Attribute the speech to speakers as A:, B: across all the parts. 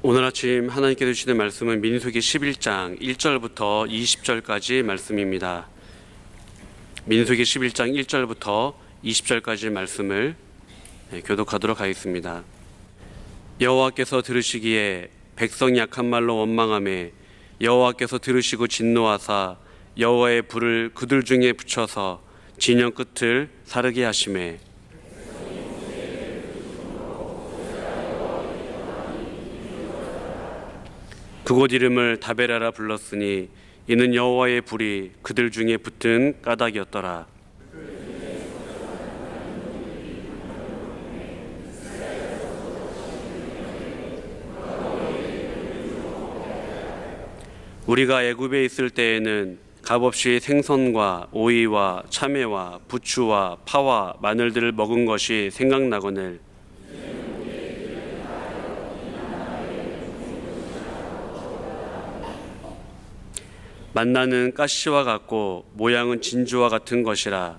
A: 오늘 아침 하나님께서 주시는 말씀은 민수기 11장 1절부터 20절까지 말씀입니다. 민수기 11장 1절부터 20절까지 말씀을 네, 교독하도록 하겠습니다. 여호와께서 들으시기에 백성이 약한 말로 원망함에 여호와께서 들으시고 진노하사 여호와의 불을 그들 중에 붙여서 진영 끝을 사르게 하심에 그곳 이름을 다베라라 불렀으니 이는 여호와의 불이 그들 중에 붙은 까닭이었더라. 우리가 애굽에 있을 때에는 값없이 생선과 오이와 참외와 부추와 파와 마늘들을 먹은 것이 생각나거늘 만나는 가시와 같고 모양은 진주와 같은 것이라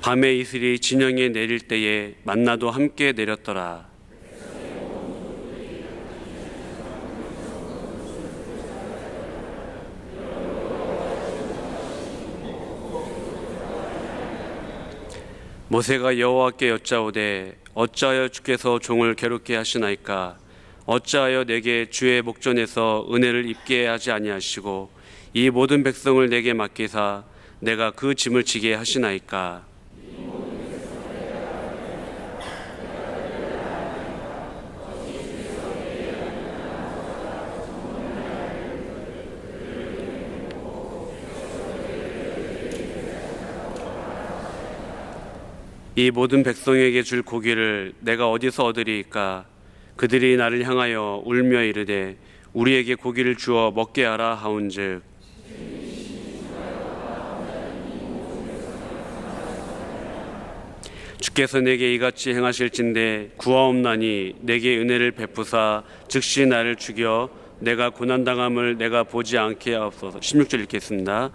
A: 밤의 이슬이 진영에 내릴 때에 만나도 함께 내렸더라. 모세가 여호와께 여짜오되 어찌하여 주께서 종을 괴롭게 하시나이까? 어찌하여 내게 주의 목전에서 은혜를 입게 하지 아니하시고 이 모든 백성을 내게 맡기사 내가 그 짐을 지게 하시나이까 이 모든 백성에게 줄 고기를 내가 어디서 얻으리이까? 그들이 나를 향하여 울며 이르되 우리에게 고기를 주어 먹게 하라 하온즉. 주께서 내게 이같이 행하실진대 구하옵나니 내게 은혜를 베푸사 즉시 나를 죽여 내가 고난 당함을 내가 보지 않게 하옵소서. 16절 읽겠습니다.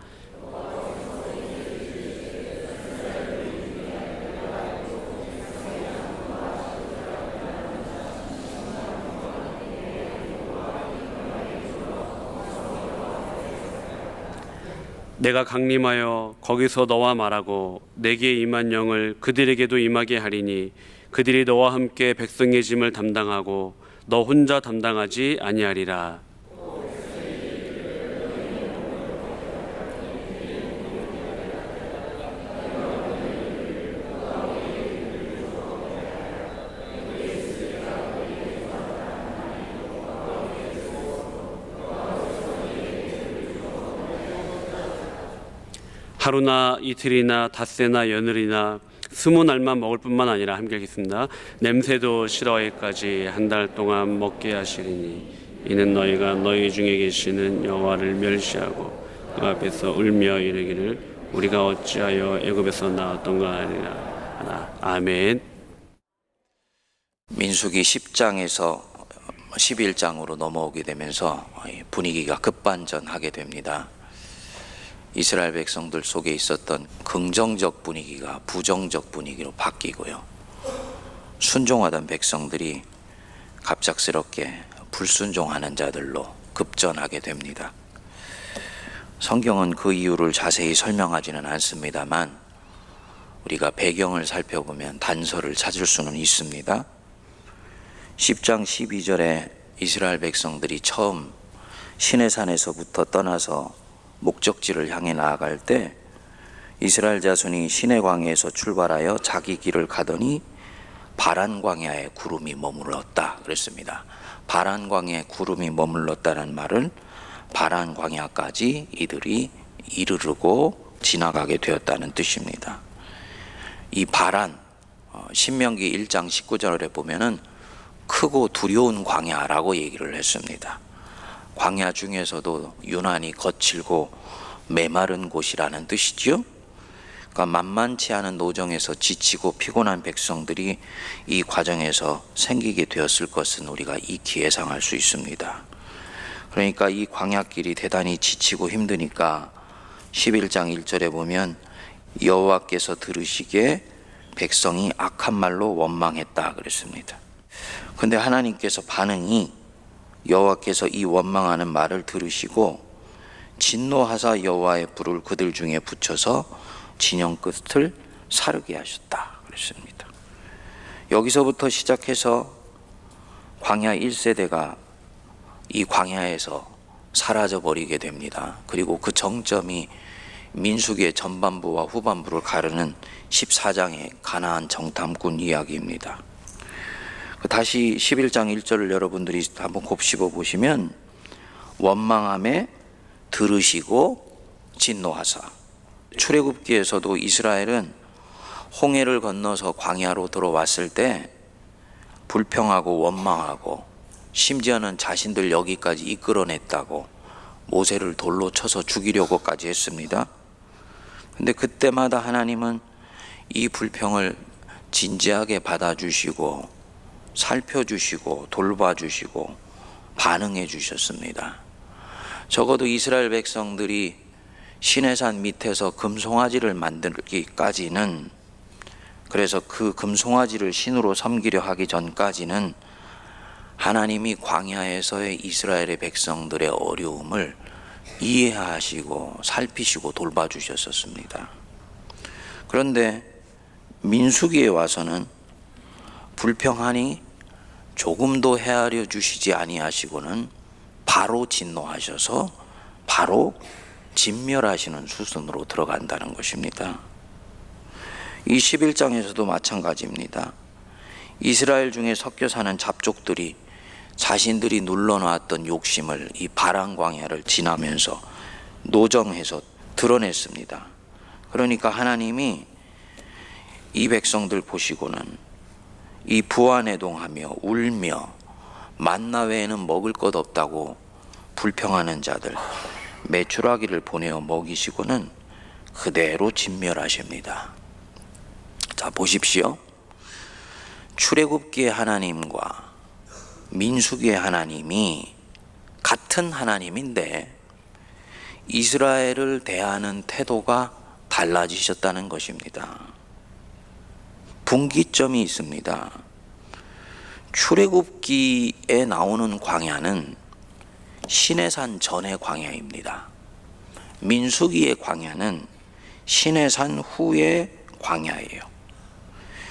A: 내가 강림하여 거기서 너와 말하고 내게 임한 영을 그들에게도 임하게 하리니 그들이 너와 함께 백성의 짐을 담당하고 너 혼자 담당하지 아니하리라. 하루나 이틀이나 닷새나 열흘이나 스무 날만 먹을 뿐만 아니라 함께 읽겠습니다. 냄새도 싫어하기까지 한 달 동안 먹게 하시리니 이는 너희가 너희 중에 계시는 여호와를 멸시하고 그 앞에서 울며 이르기를 우리가 어찌하여 애굽에서 나왔던가 하나 아멘.
B: 민수기 10장에서 11장으로 넘어오게 되면서 분위기가 급반전하게 됩니다. 이스라엘 백성들 속에 있었던 긍정적 분위기가 부정적 분위기로 바뀌고요. 순종하던 백성들이 갑작스럽게 불순종하는 자들로 급전하게 됩니다. 성경은 그 이유를 자세히 설명하지는 않습니다만 우리가 배경을 살펴보면 단서를 찾을 수는 있습니다. 10장 12절에 이스라엘 백성들이 처음 시내산에서부터 떠나서 목적지를 향해 나아갈 때 이스라엘 자손이 시내 광야에서 출발하여 자기 길을 가더니 바란 광야에 구름이 머물렀다 그랬습니다. 바란 광야에 구름이 머물렀다는 말은 바란 광야까지 이들이 이르르고 지나가게 되었다는 뜻입니다. 이 바란 어, 신명기 1장 19절에 보면은 크고 두려운 광야라고 얘기를 했습니다. 광야 중에서도 유난히 거칠고 메마른 곳이라는 뜻이지요. 그러니까 만만치 않은 노정에서 지치고 피곤한 백성들이 이 과정에서 생기게 되었을 것은 우리가 익히 예상할 수 있습니다. 그러니까 이 광야길이 대단히 지치고 힘드니까 11장 1절에 보면 여호와께서 들으시기에 백성이 악한 말로 원망했다 그랬습니다. 근데 하나님께서 반응이 여호와께서 이 원망하는 말을 들으시고 진노하사 여호와의 불을 그들 중에 붙여서 진영 끝을 사르게 하셨다 그랬습니다. 여기서부터 시작해서 광야 1세대가 이 광야에서 사라져 버리게 됩니다. 그리고 그 정점이 민수기의 전반부와 후반부를 가르는 14장의 가나안 정탐꾼 이야기입니다. 그 다시 11장 1절을 여러분들이 한번 곱씹어 보시면 원망함에 들으시고 진노하사 출애굽기에서도 이스라엘은 홍해를 건너서 광야로 들어왔을 때 불평하고 원망하고 심지어는 자신들 여기까지 이끌어냈다고 모세를 돌로 쳐서 죽이려고까지 했습니다. 근데 그때마다 하나님은 이 불평을 진지하게 받아주시고 살펴주시고 돌봐주시고 반응해 주셨습니다. 적어도 이스라엘 백성들이 시내산 밑에서 금송아지를 만들기까지는 그래서 그 금송아지를 신으로 섬기려 하기 전까지는 하나님이 광야에서의 이스라엘의 백성들의 어려움을 이해하시고 살피시고 돌봐주셨었습니다. 그런데 민수기에 와서는 불평하니 조금도 헤아려 주시지 아니하시고는 바로 진노하셔서 바로 진멸하시는 수순으로 들어간다는 것입니다. 이 11장에서도 마찬가지입니다. 이스라엘 중에 섞여 사는 잡족들이 자신들이 눌러놨던 욕심을 이 바람 광야를 지나면서 노정해서 드러냈습니다. 그러니까 하나님이 이 백성들 보시고는 이 부안해동하며 울며 만나 외에는 먹을 것 없다고 불평하는 자들 매출하기를 보내어 먹이시고는 그대로 진멸하십니다. 자 보십시오. 출애굽기의 하나님과 민수기의 하나님이 같은 하나님인데 이스라엘을 대하는 태도가 달라지셨다는 것입니다. 분기점이 있습니다. 출애굽기에 나오는 광야는 시내산 전의 광야입니다. 민수기의 광야는 시내산 후의 광야예요.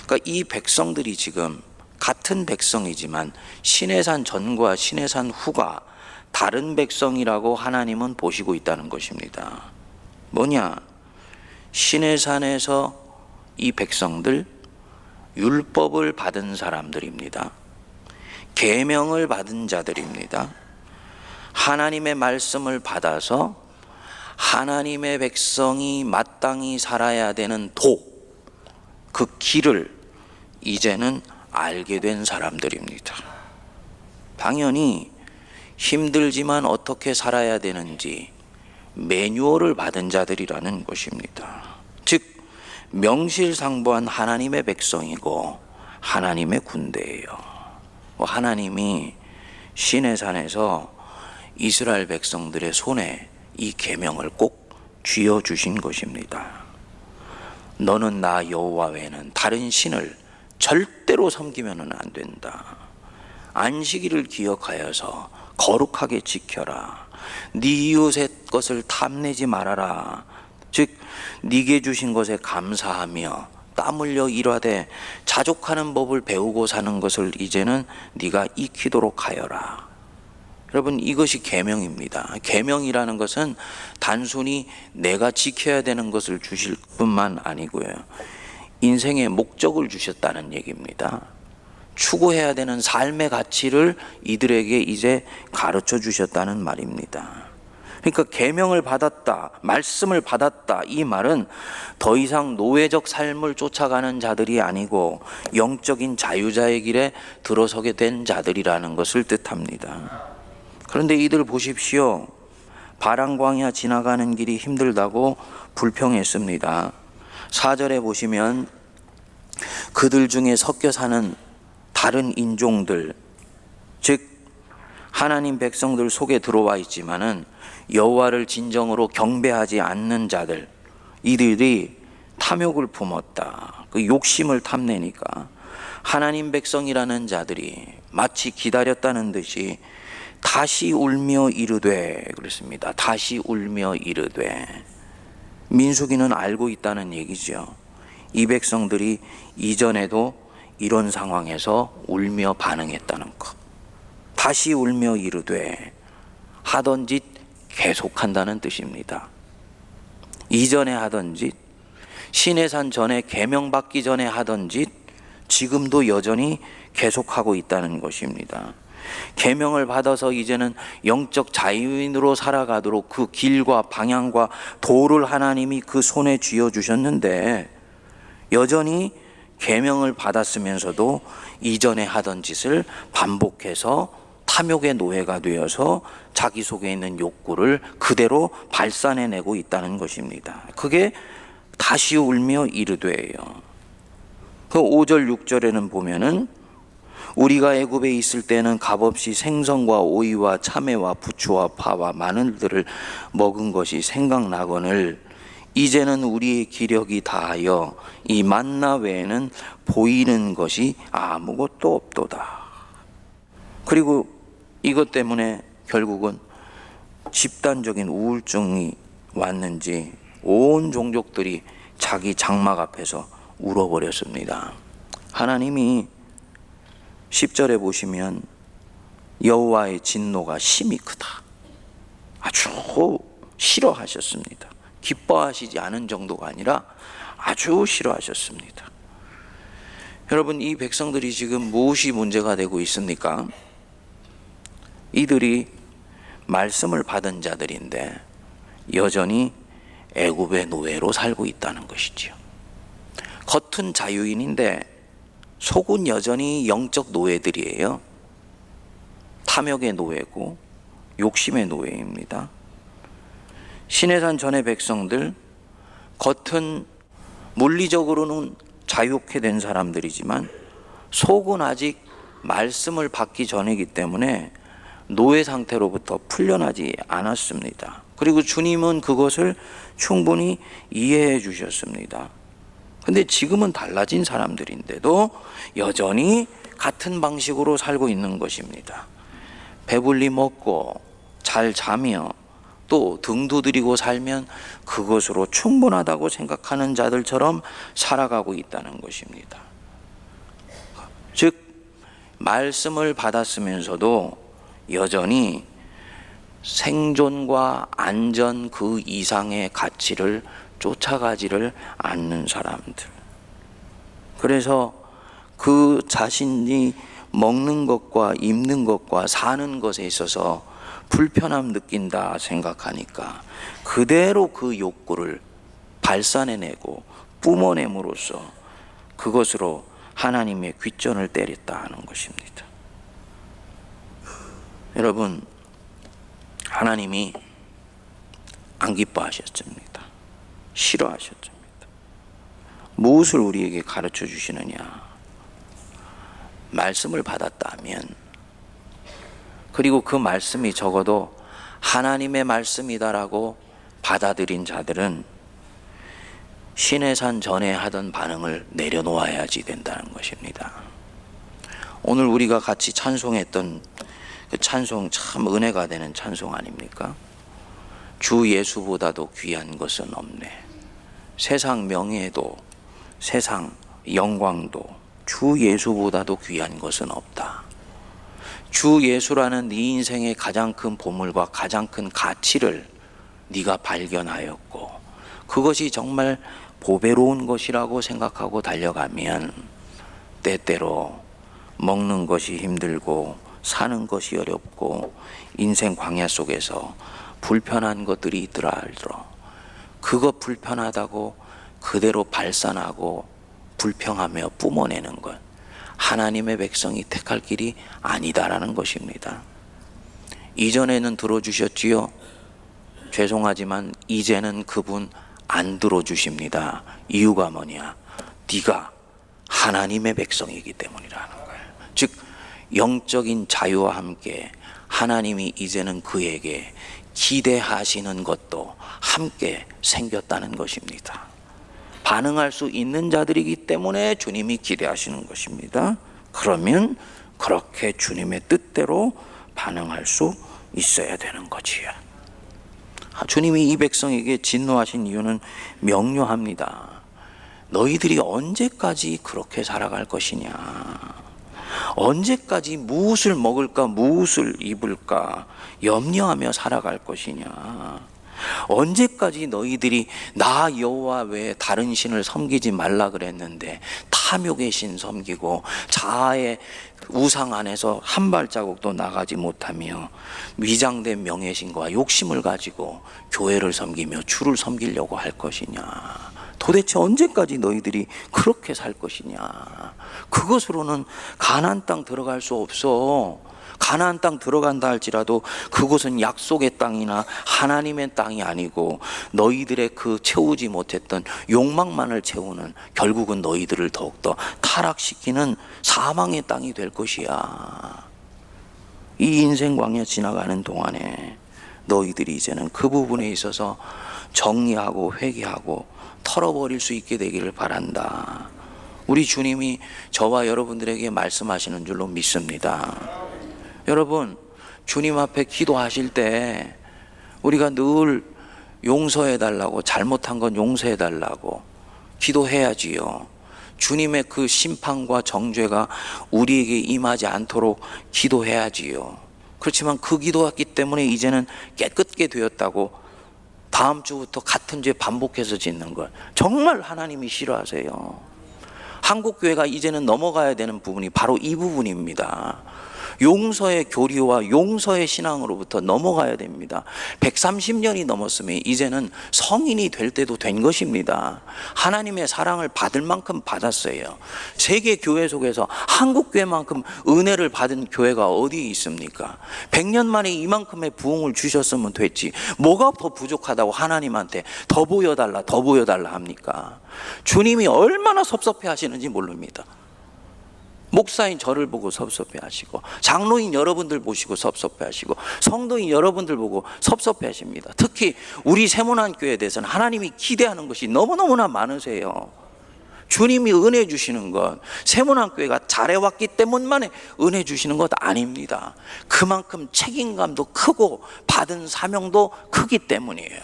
B: 그러니까 이 백성들이 지금 같은 백성이지만 시내산 전과 시내산 후가 다른 백성이라고 하나님은 보시고 있다는 것입니다. 뭐냐? 시내산에서 이 백성들 율법을 받은 사람들입니다. 계명을 받은 자들입니다. 하나님의 말씀을 받아서 하나님의 백성이 마땅히 살아야 되는 도, 그 길을 이제는 알게 된 사람들입니다. 당연히 힘들지만 어떻게 살아야 되는지 매뉴얼을 받은 자들이라는 것입니다. 즉, 명실상부한 하나님의 백성이고 하나님의 군대예요. 하나님이 시내산에서 이스라엘 백성들의 손에 이 계명을 꼭 쥐어 주신 것입니다. 너는 나 여호와 외에는 다른 신을 절대로 섬기면은 안 된다. 안식일을 기억하여서 거룩하게 지켜라. 네 이웃의 것을 탐내지 말아라. 즉 네게 주신 것에 감사하며 땀 흘려 일하되 자족하는 법을 배우고 사는 것을 이제는 네가 익히도록 하여라. 여러분 이것이 계명입니다. 계명이라는 것은 단순히 내가 지켜야 되는 것을 주실 뿐만 아니고요. 인생의 목적을 주셨다는 얘기입니다. 추구해야 되는 삶의 가치를 이들에게 이제 가르쳐 주셨다는 말입니다. 그러니까 계명을 받았다, 말씀을 받았다 이 말은 더 이상 노예적 삶을 쫓아가는 자들이 아니고 영적인 자유자의 길에 들어서게 된 자들이라는 것을 뜻합니다. 그런데 이들 보십시오. 바람광야 지나가는 길이 힘들다고 불평했습니다. 4절에 보시면 그들 중에 섞여 사는 다른 인종들, 즉 하나님 백성들 속에 들어와 있지만은 여호와를 진정으로 경배하지 않는 자들 이들이 탐욕을 품었다. 그 욕심을 탐내니까 하나님 백성이라는 자들이 마치 기다렸다는 듯이 다시 울며 이르되 그랬습니다. 다시 울며 이르되 민수기는 알고 있다는 얘기죠. 이 백성들이 이전에도 이런 상황에서 울며 반응했다는 것. 다시 울며 이르되 하던 짓 계속한다는 뜻입니다. 이전에 하던 짓, 신해산 전에 계명받기 전에 하던 짓, 지금도 여전히 계속하고 있다는 것입니다. 계명을 받아서 이제는 영적 자유인으로 살아가도록 그 길과 방향과 도를 하나님이 그 손에 쥐어 주셨는데 여전히 계명을 받았으면서도 이전에 하던 짓을 반복해서 탐욕의 노예가 되어서 자기 속에 있는 욕구를 그대로 발산해내고 있다는 것입니다. 그게 다시 울며 이르되예요. 그 5절 6절에는 보면은 우리가 애굽에 있을 때는 값없이 생선과 오이와 참외와 부추와 파와 마늘들을 먹은 것이 생각나거늘 이제는 우리의 기력이 다하여 이 만나 외에는 보이는 것이 아무것도 없도다. 그리고 이것 때문에 결국은 집단적인 우울증이 왔는지 온 종족들이 자기 장막 앞에서 울어버렸습니다. 하나님이 10절에 보시면 여호와의 진노가 심히 크다. 아주 싫어하셨습니다. 기뻐하시지 않은 정도가 아니라 아주 싫어하셨습니다. 여러분 이 백성들이 지금 무엇이 문제가 되고 있습니까? 이들이 말씀을 받은 자들인데 여전히 애굽의 노예로 살고 있다는 것이지요. 겉은 자유인인데 속은 여전히 영적 노예들이에요. 탐욕의 노예고 욕심의 노예입니다. 신해산 전의 백성들 겉은 물리적으로는 자유케 된 사람들이지만 속은 아직 말씀을 받기 전이기 때문에 노예 상태로부터 풀려나지 않았습니다. 그리고 주님은 그것을 충분히 이해해 주셨습니다. 근데 지금은 달라진 사람들인데도 여전히 같은 방식으로 살고 있는 것입니다. 배불리 먹고 잘 자며 또 등 두드리고 살면 그것으로 충분하다고 생각하는 자들처럼 살아가고 있다는 것입니다. 즉, 말씀을 받았으면서도 여전히 생존과 안전 그 이상의 가치를 쫓아가지를 않는 사람들. 그래서 그 자신이 먹는 것과 입는 것과 사는 것에 있어서 불편함 느낀다 생각하니까 그대로 그 욕구를 발산해내고 뿜어냄으로써 그것으로 하나님의 귓전을 때렸다 하는 것입니다. 여러분, 하나님이 안 기뻐하셨습니다. 싫어하셨습니다. 무엇을 우리에게 가르쳐 주시느냐? 말씀을 받았다면, 그리고 그 말씀이 적어도 하나님의 말씀이다라고 받아들인 자들은 신의 산 전에 하던 반응을 내려놓아야지 된다는 것입니다. 오늘 우리가 같이 찬송했던 그 찬송 참 은혜가 되는 찬송 아닙니까? 주 예수보다도 귀한 것은 없네. 세상 명예도 세상 영광도 주 예수보다도 귀한 것은 없다. 주 예수라는 네 인생의 가장 큰 보물과 가장 큰 가치를 네가 발견하였고 그것이 정말 보배로운 것이라고 생각하고 달려가면 때때로 먹는 것이 힘들고 사는 것이 어렵고 인생 광야 속에서 불편한 것들이 있더라 할지라 그거 불편하다고 그대로 발산하고 불평하며 뿜어내는 것 하나님의 백성이 택할 길이 아니다라는 것입니다. 이전에는 들어주셨지요. 죄송하지만 이제는 그분 안 들어주십니다. 이유가 뭐냐? 네가 하나님의 백성이기 때문이라는 거예요. 즉 영적인 자유와 함께 하나님이 이제는 그에게 기대하시는 것도 함께 생겼다는 것입니다. 반응할 수 있는 자들이기 때문에 주님이 기대하시는 것입니다. 그러면 그렇게 주님의 뜻대로 반응할 수 있어야 되는 거지요. 아, 주님이 이 백성에게 진노하신 이유는 명료합니다. 너희들이 언제까지 그렇게 살아갈 것이냐? 언제까지 무엇을 먹을까, 무엇을 입을까 염려하며 살아갈 것이냐? 언제까지 너희들이 나 여호와 외에 다른 신을 섬기지 말라 그랬는데 탐욕의 신 섬기고 자아의 우상 안에서 한 발자국도 나가지 못하며 위장된 명예신과 욕심을 가지고 교회를 섬기며 주를 섬기려고 할 것이냐? 도대체 언제까지 너희들이 그렇게 살 것이냐? 그것으로는 가나안 땅 들어갈 수 없어. 가나안 땅 들어간다 할지라도 그곳은 약속의 땅이나 하나님의 땅이 아니고 너희들의 그 채우지 못했던 욕망만을 채우는 결국은 너희들을 더욱더 타락시키는 사망의 땅이 될 것이야. 이 인생 광야 지나가는 동안에 너희들이 이제는 그 부분에 있어서 정리하고 회개하고 털어버릴 수 있게 되기를 바란다. 우리 주님이 저와 여러분들에게 말씀하시는 줄로 믿습니다. 여러분, 주님 앞에 기도하실 때 우리가 늘 용서해 달라고 잘못한 건 용서해 달라고 기도해야지요. 주님의 그 심판과 정죄가 우리에게 임하지 않도록 기도해야지요. 그렇지만 그 기도했기 때문에 이제는 깨끗게 되었다고 다음 주부터 같은 죄 반복해서 짓는 걸 정말 하나님이 싫어하세요. 한국 교회가 이제는 넘어가야 되는 부분이 바로 이 부분입니다. 용서의 교리와 용서의 신앙으로부터 넘어가야 됩니다. 130년이 넘었으면 이제는 성인이 될 때도 된 것입니다. 하나님의 사랑을 받을 만큼 받았어요. 세계 교회 속에서 한국 교회만큼 은혜를 받은 교회가 어디 있습니까? 100년 만에 이만큼의 부흥을 주셨으면 됐지. 뭐가 더 부족하다고 하나님한테 더 보여달라, 더 보여달라 합니까? 주님이 얼마나 섭섭해 하시는지 모릅니다. 목사인 저를 보고 섭섭해 하시고 장로인 여러분들 보시고 섭섭해 하시고 성도인 여러분들 보고 섭섭해 하십니다. 특히 우리 세문안 교회에 대해서는 하나님이 기대하는 것이 너무너무나 많으세요. 주님이 은혜 주시는 것 세문안 교회가 잘해왔기 때문만에 은혜 주시는 것 아닙니다. 그만큼 책임감도 크고 받은 사명도 크기 때문이에요.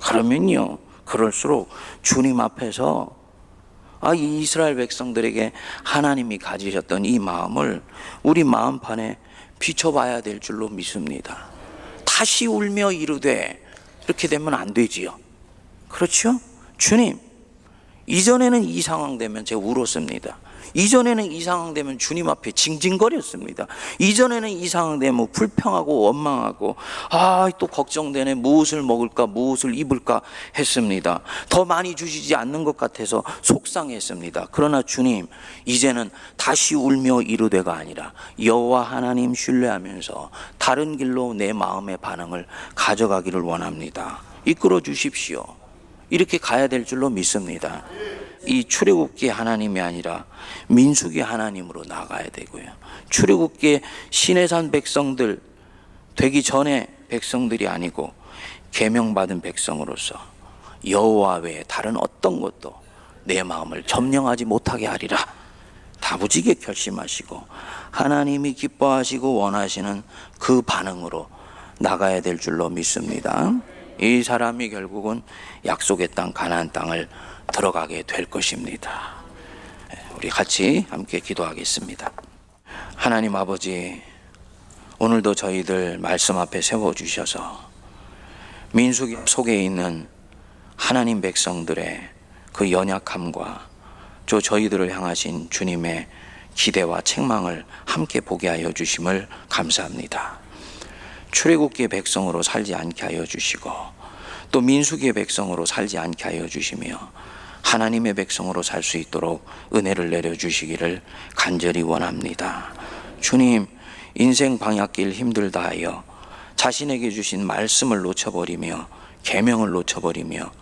B: 그러면요. 그럴수록 주님 앞에서 아, 이 이스라엘 백성들에게 하나님이 가지셨던 이 마음을 우리 마음판에 비춰봐야 될 줄로 믿습니다. 다시 울며 이르되 이렇게 되면 안 되지요. 그렇죠? 주님, 이전에는 이 상황 되면 제가 울었습니다. 이전에는 이 상황 되면 주님 앞에 징징거렸습니다. 이전에는 이 상황 되면 불평하고 원망하고 아 또 걱정되네 무엇을 먹을까 무엇을 입을까 했습니다. 더 많이 주시지 않는 것 같아서 속상했습니다. 그러나 주님 이제는 다시 울며 이르되가 아니라 여호와 하나님 신뢰하면서 다른 길로 내 마음의 반응을 가져가기를 원합니다. 이끌어 주십시오. 이렇게 가야 될 줄로 믿습니다. 이 출애굽기 하나님이 아니라 민수기 하나님으로 나가야 되고요. 출애굽기 시내산 백성들 되기 전에 백성들이 아니고 계명받은 백성으로서 여호와 외에 다른 어떤 것도 내 마음을 점령하지 못하게 하리라. 다부지게 결심하시고 하나님이 기뻐하시고 원하시는 그 반응으로 나가야 될 줄로 믿습니다. 이 사람이 결국은 약속의 땅 가나안 땅을 들어가게 될 것입니다. 우리 같이 함께 기도하겠습니다. 하나님 아버지, 오늘도 저희들 말씀 앞에 세워 주셔서 민수기 속에 있는 하나님 백성들의 그 연약함과 저 저희들을 향하신 주님의 기대와 책망을 함께 보게 하여 주심을 감사합니다. 출애굽기의 백성으로 살지 않게 하여 주시고 또 민수기의 백성으로 살지 않게 하여 주시며 하나님의 백성으로 살 수 있도록 은혜를 내려 주시기를 간절히 원합니다. 주님, 인생 방향길 힘들다 하여 자신에게 주신 말씀을 놓쳐버리며 계명을 놓쳐버리며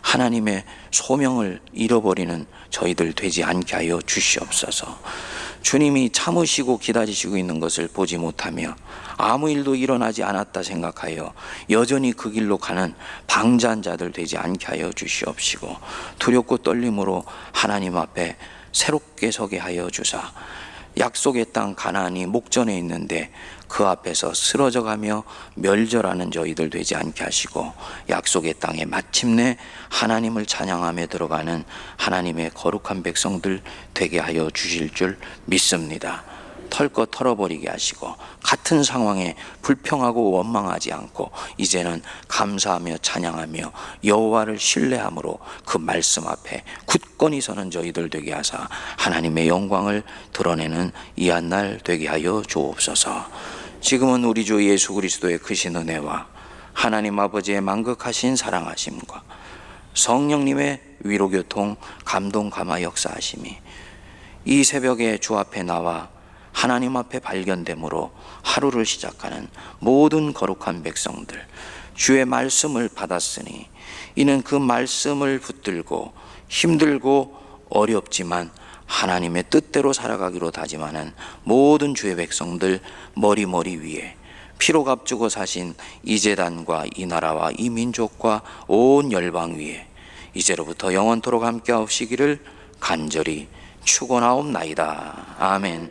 B: 하나님의 소명을 잃어버리는 저희들 되지 않게 하여 주시옵소서. 주님이 참으시고 기다리시고 있는 것을 보지 못하며 아무 일도 일어나지 않았다 생각하여 여전히 그 길로 가는 방자한 자들 되지 않게 하여 주시옵시고 두렵고 떨림으로 하나님 앞에 새롭게 서게 하여 주사 약속의 땅 가나안이 목전에 있는데 그 앞에서 쓰러져가며 멸절하는 저희들 되지 않게 하시고 약속의 땅에 마침내 하나님을 찬양하며 들어가는 하나님의 거룩한 백성들 되게 하여 주실 줄 믿습니다. 털것 털어버리게 하시고 같은 상황에 불평하고 원망하지 않고 이제는 감사하며 찬양하며 여호와를 신뢰함으로 그 말씀 앞에 굳건히 서는 저희들 되게 하사 하나님의 영광을 드러내는 이한 날 되게 하여 주옵소서. 지금은 우리 주 예수 그리스도의 크신 은혜와 하나님 아버지의 만극하신 사랑하심과 성령님의 위로교통 감동 감화 역사하심이 이 새벽에 주 앞에 나와 하나님 앞에 발견됨으로 하루를 시작하는 모든 거룩한 백성들 주의 말씀을 받았으니 이는 그 말씀을 붙들고 힘들고 어렵지만 하나님의 뜻대로 살아가기로 다짐하는 모든 주의 백성들 머리머리 위에 피로 값주고 사신 이 재단과 이 나라와 이 민족과 온 열방 위에 이제로부터 영원토록 함께 하옵시기를 간절히 축원하옵나이다. 아멘.